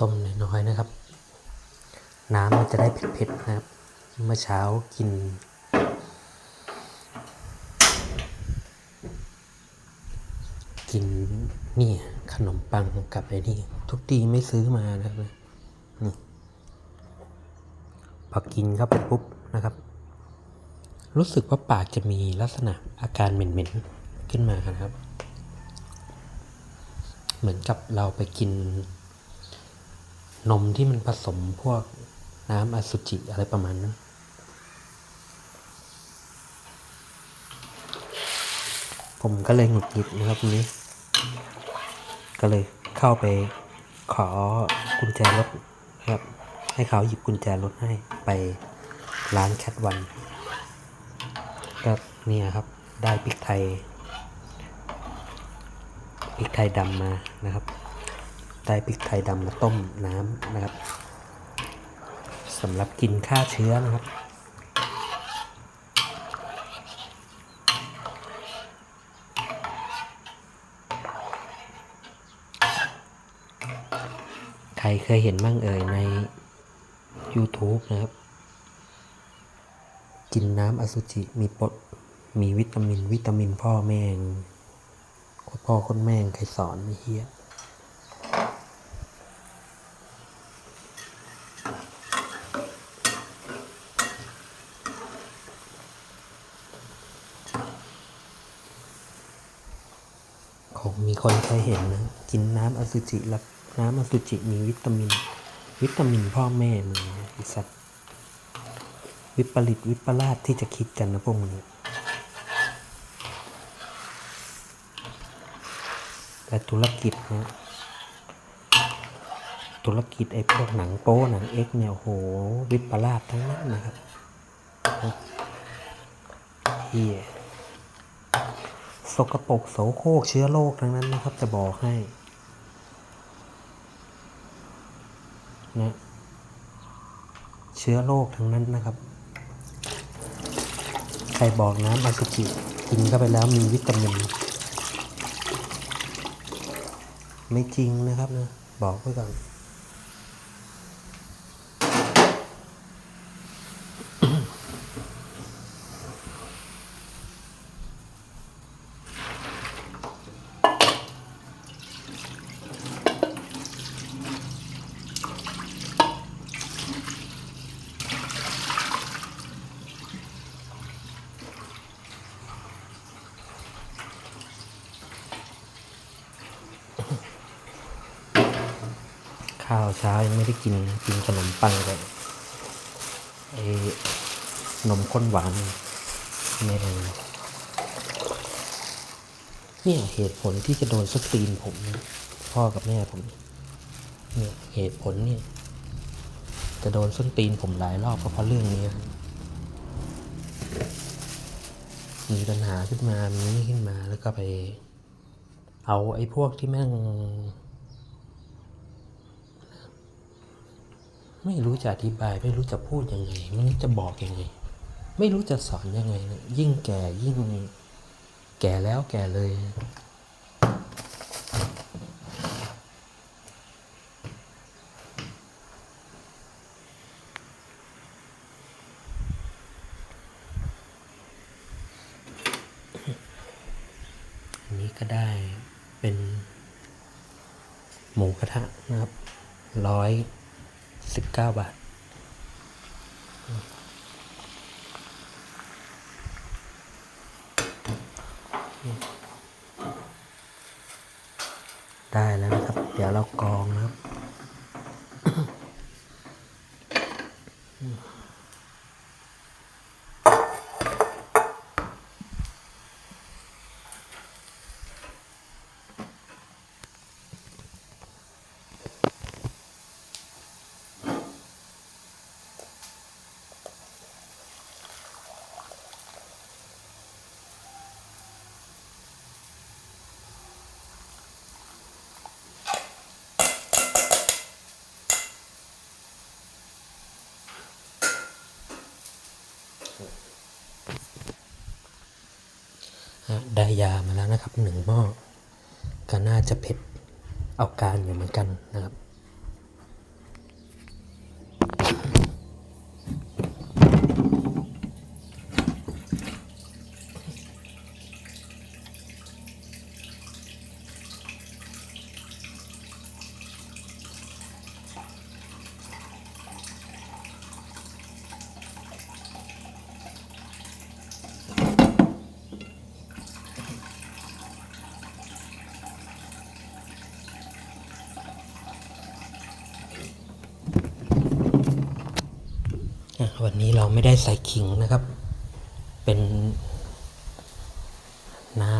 ต้มน้อยๆนะครับ น้ำมันจะได้เผ็ดๆนะครับ เมื่อเช้ากิน กินนี่ขนมปังกับไอ้นี่ ทุกทีไม่ซื้อมานะครับนี่พอกินเข้าไปปุ๊บนะครับ รู้สึกว่าปากจะมีลักษณะอาการเหม็นๆขึ้นมานะครับ เหมือนกับเราไปกิน นมที่มันผสมพวกน้ำอสุจิอะไรประมาณนั้นผมก็เลยหงุดหงิดนะครับวันนี้ ก็เลยเข้าไปขอกุญแจรถนะครับ ให้เขาหยิบกุญแจรถให้ไปร้านแคทวันก็เนี่ยครับ ได้พริกไทยพริกไทยดำมานะครับ ได้พริกไทยดำมาต้มน้ำนะครับสำหรับกินฆ่าเชื้อนะครับ ใครเคยเห็นบ้างเอ่ยใน YouTube นะครับ กินน้ำอสุจิมีปดมีวิตามิน วิตามินพ่อแม่งโคตรพ่อโคนแม่งใครสอนไม่เฮีย คงมีคน เห็นนะ กินน้ำอสุจิแล้วน้ำอสุจิมีวิตามิน วิตามินพ่อแม่มึงนะไอสัตว์วิปริตวิปลาสที่จะคิดกันนะพวกมึงแต่ธุรกิจนะธุรกิจไอ้พวกหนังโป้หนังเอ็กเนี่ยโอ้โหวิปลาสทั้งนั้นนะครับเฮีย สกปรกโสโครกเชื้อโรคทั้งนั้นนะครับ จะบอกให้นะเชื้อโรคทั้งนั้นนะครับ ใครบอกน้ำอสุจิกินเข้าไปแล้วมีวิตามิน ไม่จริงนะครับนะ บอกไว้ก่อน ข้าวเช้ายังไม่ได้กินนะกินขนมปังกับไอ้นมข้นหวานแม่ได้เนี่ยเหตุผลที่จะโดนสกรีนผม พ่อกับแม่ผมเนี่ยเหตุผลเนี่ยจะโดนส้นตีนผมหลายรอบก็เพราะเรื่องนี้ มีปัญหาขึ้นมามีนี่ขึ้นมาแล้วก็ไป เอาไอ้พวกที่แม่ง ไม่รู้จะอธิบาย ไม่รู้จะพูดยังไง ไม่รู้จะบอกยังไง ไม่รู้จะสอนยังไง ยิ่งแก่ยิ่งแก่แล้วแก่เลย อันนี้ก็ได้เป็น หมูกระทะนะครับร้อย สิบเก้าบาทได้แล้วนะครับ เดี๋ยวเรากรองนะครับ อะ ได้ยามาแล้วนะครับหนึ่งหม้อก็น่าจะเผ็ดเอาการอยู่เหมือนกันนะครับ วันนี้เราไม่ได้ใส่ขิงนะครับ เป็นน้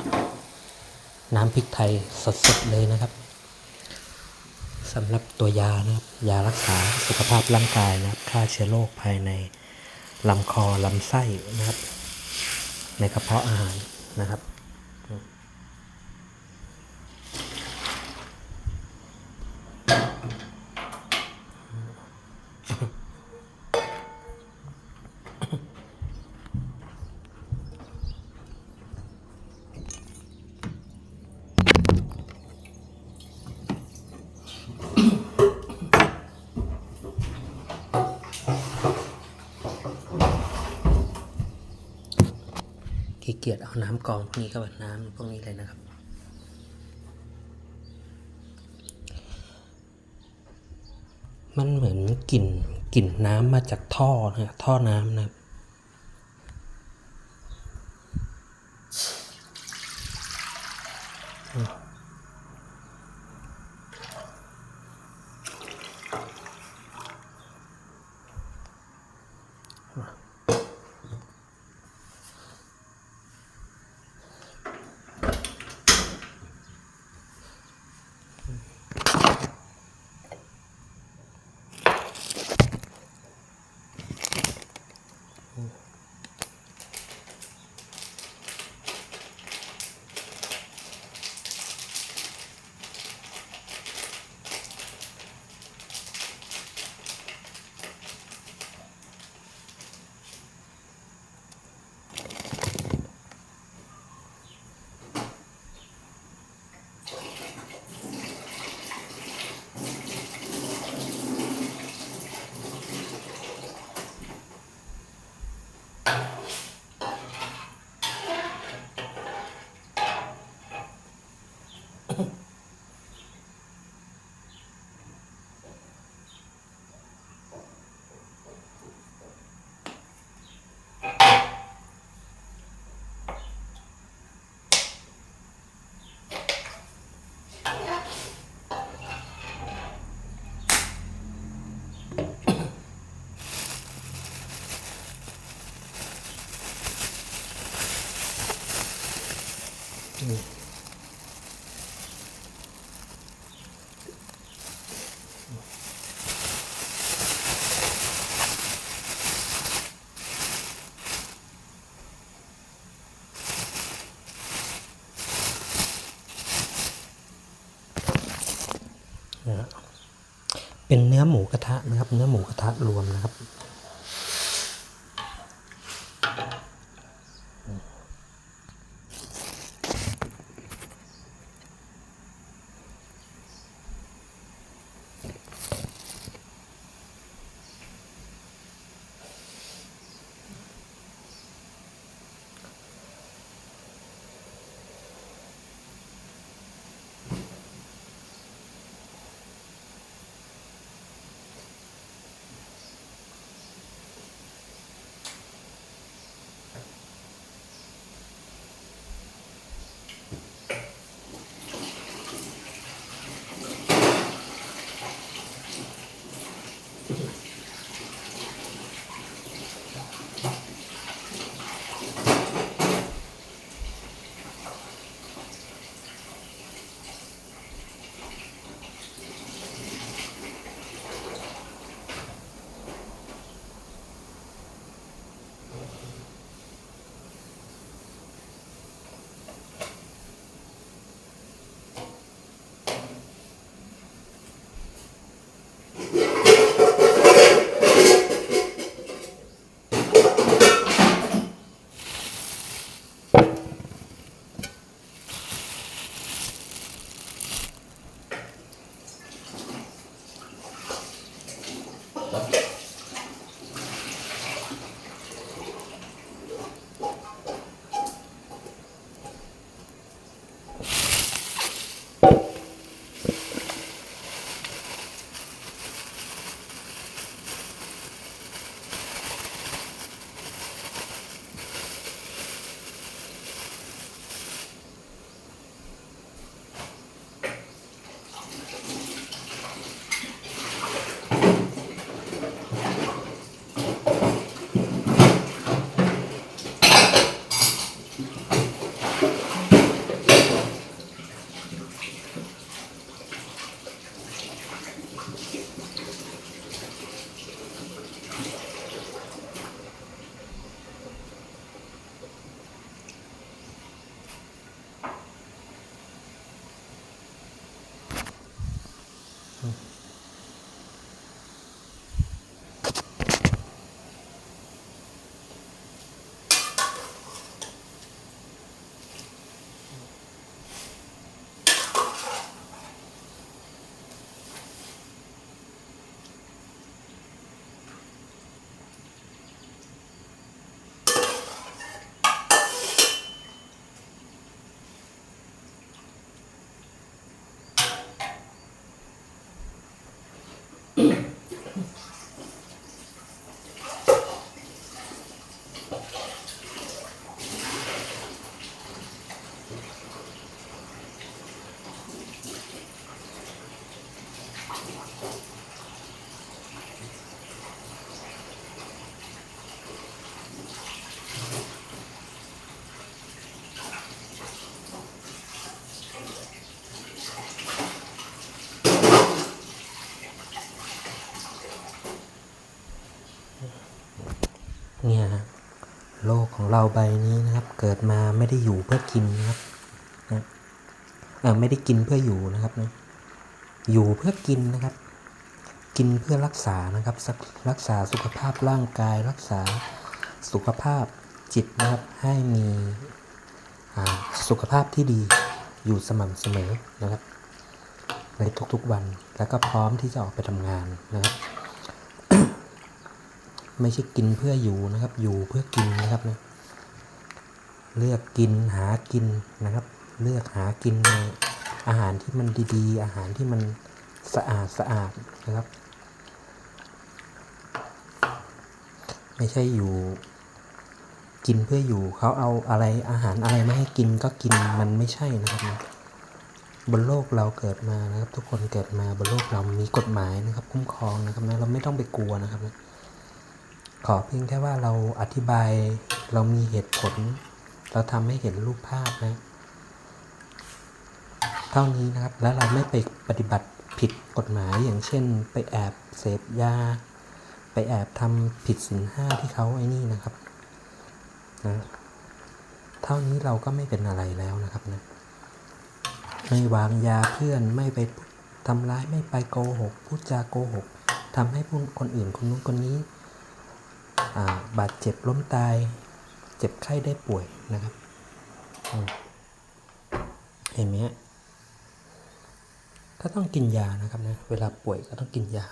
ำน้ำพริกไทยสดๆเลยนะครับสำหรับตัวยานะครับ ยารักษาสุขภาพร่างกายนะครับฆ่าเชื้อโรคภายในลำคอลำไส้นะครับ ในกระเพาะอาหารนะครับ กียจเอาน้ำกองพวกนี้ก็แบบน้ำพวกนี้เลยนะครับ มันเหมือนกลิ่นกลิ่นน้ำมาจากท่อนะท่อน้ำนะครับ เป็นเนื้อหมูกระทะนะครับ เนื้อหมูกระทะรวมนะครับ เราใบนี้นะครับ เกิดมาไม่ได้อยู่เพื่อกินนะครับนะไม่ได้กินเพื่ออยู่นะครับนะอยู่เพื่อกินนะครับ กินเพื่อรักษานะครับ รักษาสุขภาพร่างกาย รักษาสุขภาพจิตนะครับ ให้มีสุขภาพที่ดีอยู่สม่ำเสมอนะครับ ในทุกๆวันแล้วก็พร้อมที่จะออกไปทำงานนะครับ ไม่ใช่กินเพื่ออยู่นะครับ อยู่เพื่อกินนะครับนะ เลือกกินหากินนะครับ เลือกหากินในอาหารที่มันดีๆ อาหารที่มันสะอาดสะอาดนะครับ ไม่ใช่อยู่ กินเพื่ออยู่เขาเอาอะไรอาหารอะไรมาให้กินก็กินมันไม่ใช่นะครับนะบนโลกเราเกิดมานะครับ ทุกคนเกิดมาบนโลกเรามีกฎหมายนะครับ คุ้มครองนะครับนะเราไม่ต้องไปกลัวนะครับนะขอเพียงแค่ว่าเราอธิบายเรามีเหตุผล เราทำให้เห็นรูปภาพนะเท่านี้นะครับแล้วเราไม่ไปปฏิบัติผิดกฎหมายอย่างเช่น ไปแอบเสพยา ไปแอบทำผิดศีลห้าที่เขาไอ้นี่นะครับนะเท่านี้เราก็ไม่เป็นอะไรแล้วนะครับนะไม่วางยาเพื่อนไม่ไปทำร้ายไม่ไปโกหกพูดจาโกหกทำให้ผู้คนอื่นคนนู้นคนนี้บาดเจ็บล้มตาย เจ็บไข้ได้ป่วยนะครับเห็นไหมฮะก็ต้องกินยานะครับนะเวลาป่วยก็ต้องกินยา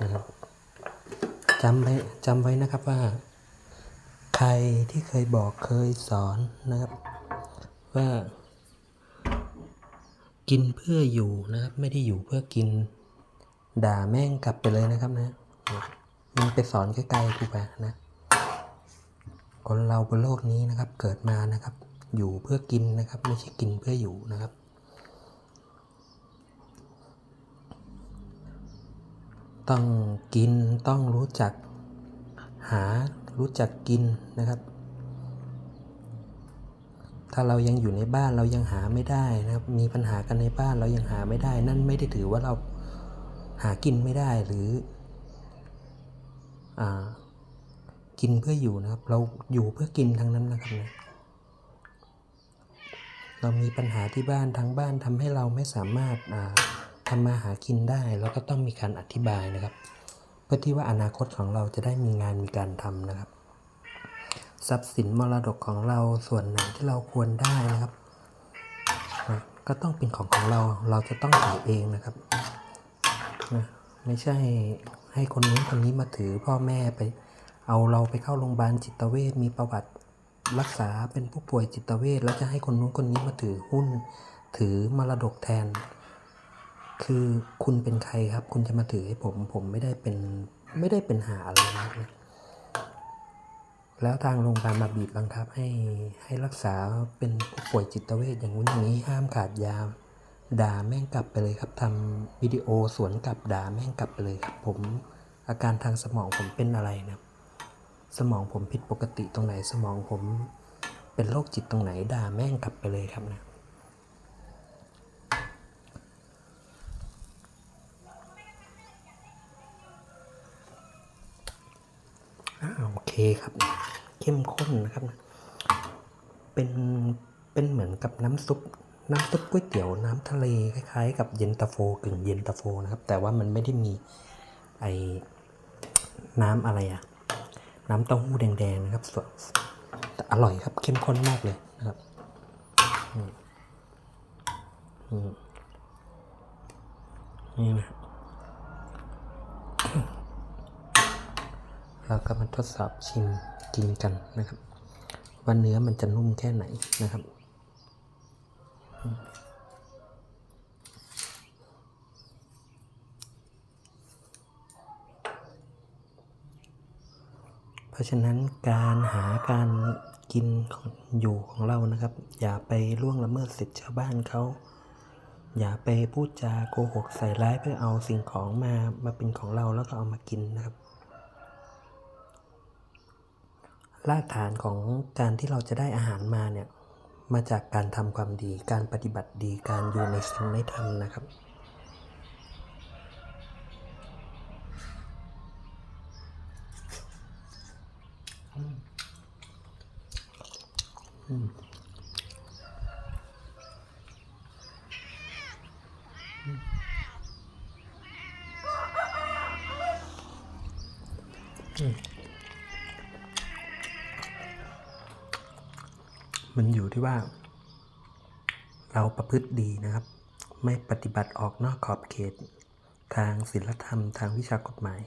นะครับจำไว้จำไว้นะครับว่า ใครที่เคยบอกเคยสอนนะครับ ว่า กินเพื่ออยู่นะครับ ไม่ได้อยู่เพื่อกินด่าแม่งกลับไปเลยนะครับนะมันไปสอนไกลๆถูกไหมนะ คนเราบนโลกนี้นะครับ เกิดมานะครับ อยู่เพื่อกินนะครับ ไม่ใช่กินเพื่ออยู่นะครับ ต้องกินต้องรู้จักหารู้จักกินนะครับ ถ้าเรายังอยู่ในบ้านเรายังหาไม่ได้นะครับ มีปัญหากันในบ้านเรายังหาไม่ได้ นั่นไม่ได้ถือว่าเราหากินไม่ได้หรืออ่า กินเพื่ออยู่นะครับ เราอยู่เพื่อกินทั้งนั้นนะครับนะเรามีปัญหาที่บ้านทั้งบ้านทำให้เราไม่สามารถอ่าทำมาหากินได้เราก็ต้องมีการอธิบายนะครับ เพื่อที่ว่าอนาคตของเราจะได้มีงานมีการทำนะครับ ทรัพย์สินมรดกของเราส่วนไหนที่เราควรได้นะครับนะก็ต้องเป็นของของเราเราจะต้องถือเองนะครับนะไม่ใช่ให้คนนู้นคนนี้มาถือพ่อแม่ไป เอาเราไปเข้าโรงพยาบาลจิตเวชมีประวัติรักษาเป็นผู้ป่วยจิตเวชแล้วจะให้คนนู้นคนนี้มาถือหุ้น ถือมรดกแทน คือคุณเป็นใครครับ คุณจะมาถือให้ผม ผมไม่ได้เป็นไม่ได้เป็นหาอะไรนะครับนะแล้วทางโรงพยาบาลมาบีบบังคับให้ให้รักษาเป็นผู้ป่วยจิตเวชอย่างนู้นอย่างนี้ห้ามขาดยาด่าแม่งกลับไปเลยครับทำวิดีโอสวนกลับด่าแม่งกลับไปเลยครับผมอาการทางสมองผมเป็นอะไรนะครับ สมองผมผิดปกติตรงไหน สมองผมเป็นโรคจิตตรงไหนด่าแม่งกลับไปเลยครับนะอ่าโอเคครับ เข้มข้นนะครับเป็นเป็นเหมือนกับน้ำซุปน้ำซุปก๋วยเตี๋ยวน้ำทะเลคล้ายๆ กับเย็นตาโฟกึ่งเย็นตาโฟนะครับ แต่ว่ามันไม่ได้มีไอ้น้ำอะไรอะ น้ำเต้าหู้แดงๆนะครับส่วนแต่อร่อยครับเข้มข้นมากเลยนะครับนี่นะเราก็มาทดสอบชิมกินกันนะครับ ว่าเนื้อมันจะนุ่มแค่ไหนนะครับอืมเพ ราะฉะนั้นการหาการกินของอยู่ของเรานะครับ อย่าไปล่วงละเมิดสิทธิชาวบ้านเขาอย่าไปพูดจาโกหกใส่ร้ายเพื่อเอาสิ่งของมามาเป็นของเราแล้วก็เอามากินนะครับรากฐานของการที่เราจะได้อาหารมาเนี่ย มาจากการทำความดี การปฏิบัติดี การอยู่ในศีลในธรรมนะครับ มันอยู่ที่ว่า เราประพฤติดีนะครับ ไม่ปฏิบัติออกนอกขอบเขต ทางศีลธรรมทางวิชากฎหมาย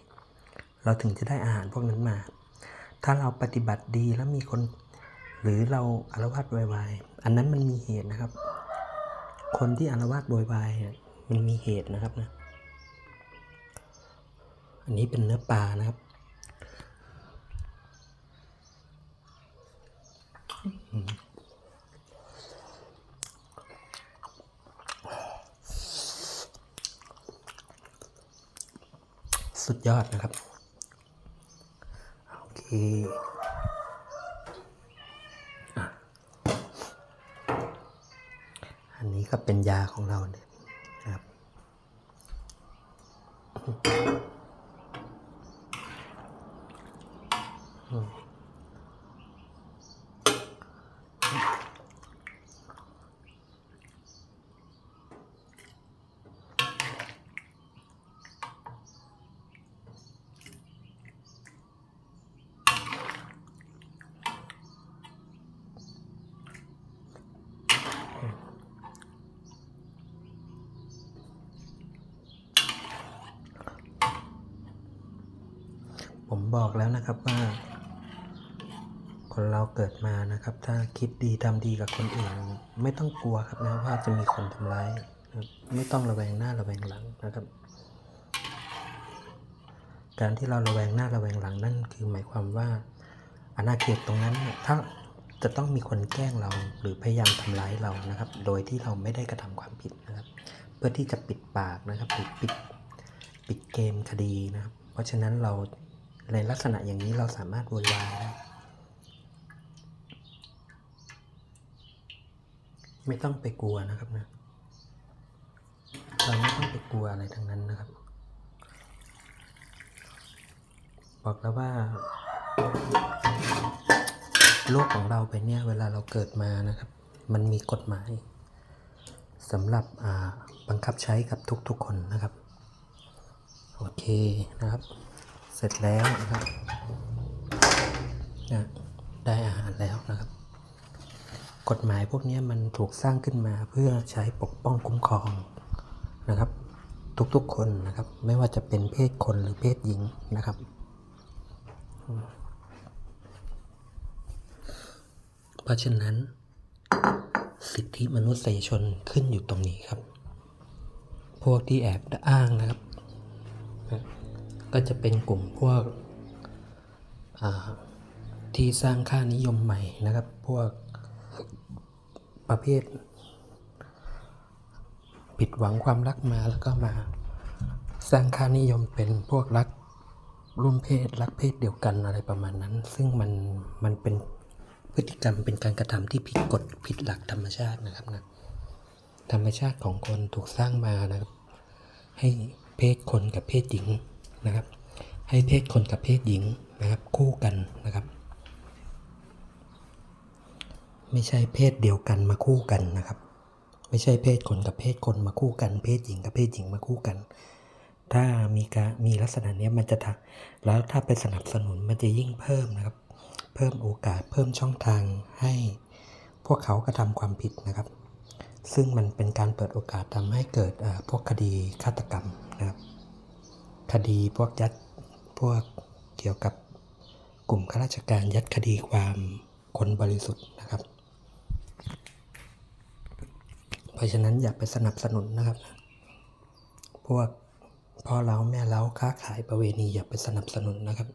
เราถึงจะได้อาหารพวกนั้นมา ถ้าเราปฏิบัติดีแล้วมีคน หรือเราอารวาสโวยวายอันนั้นมันมีเหตุนะครับ คนที่อารวาสโวยวายมันมีเหตุนะครับนะอันนี้เป็นเนื้อปลานะครับสุดยอดนะครับ โอเคอะอั นนี้ก็เป็นยาของเราเนี่ย ผมบอกแล้วนะครับว่า คนเราเกิดมานะครับ ถ้าคิดดีทำดีกับคนอื่น ไม่ต้องกลัวครับนะว่าจะมีคนทำร้ายนะครับไม่ต้องระแวงหน้าระแวงหลังนะครับ การที่เราระแวงหน้าระแวงหลังนั่นคือหมายความว่าอาณาเขตตรงนั้นเนี่ยถ้าจะต้องมีคนแกล้งเราหรือพยายามทำร้ายเรานะครับ โดยที่เราไม่ได้กระทำความผิดนะครับ เพื่อที่จะปิดปากนะครับหรือปิดปิดเกมคดีนะครับ เพราะฉะนั้นเรา ในลักษณะอย่างนี้เราสามารถโวยวายได้ไม่ต้องไปกลัวนะครับนะเราไม่ต้องไปกลัวอะไรทั้งนั้นนะครับ บอกแล้วว่าโลกของเราไปเนี่ยเวลาเราเกิดมานะครับ มันมีกฎหมายสำหรับบังคับใช้กับทุกๆคนนะครับ โอเคนะครับ เสร็จแล้วนะครับนะได้อาหารแล้วนะครับ กฎหมายพวกนี้มันถูกสร้างขึ้นมาเพื่อใช้ปกป้องคุ้มครองนะครับ ทุกๆคนนะครับ ไม่ว่าจะเป็นเพศคนหรือเพศหญิงนะครับ เพราะฉะนั้น สิทธิมนุษยชนขึ้นอยู่ตรงนี้ครับ พวกที่แอบอ้างนะครับ ก็จะเป็นกลุ่มพวกที่สร้างค่านิยมใหม่นะครับ พวกประเภท ผิดหวังความรักมาแล้วก็มาสร้างค่านิยมเป็นพวกรักร่วมเพศรักเพศเดียวกันอะไรประมาณนั้น ซึ่งมันมันเป็นพฤติกรรมเป็นการกระทำที่ผิดกฎผิดหลักธรรมชาตินะครับนะธรรมชาติของคนถูกสร้างมานะครับ ให้เพศคนกับเพศหญิง นะครับ ให้เพศคนกับเพศหญิงนะครับคู่กันนะครับ ไม่ใช่เพศเดียวกันมาคู่กันนะครับ ไม่ใช่เพศคนกับเพศคนมาคู่กัน เพศหญิงกับเพศหญิงมาคู่กัน ถ้ามีการมีลักษณะนี้มันจะทำแล้วถ้าไปสนับสนุนมันจะยิ่งเพิ่มนะครับ เพิ่มโอกาสเพิ่มช่องทางให้พวกเขากระทำความผิดนะครับซึ่งมันเป็นการเปิดโอกาสทำให้เกิดพวกคดีฆาตกรรมนะครับ คดีพวกยัดพวกเกี่ยวกับกลุ่มข้าราชการยัดคดีความคนบริสุทธิ์นะครับ เพราะฉะนั้นอย่าไปสนับสนุนนะครับ พวกพ่อเล้าแม่เล้าค้าขายประเวณีอย่าไปสนับสนุนนะครับ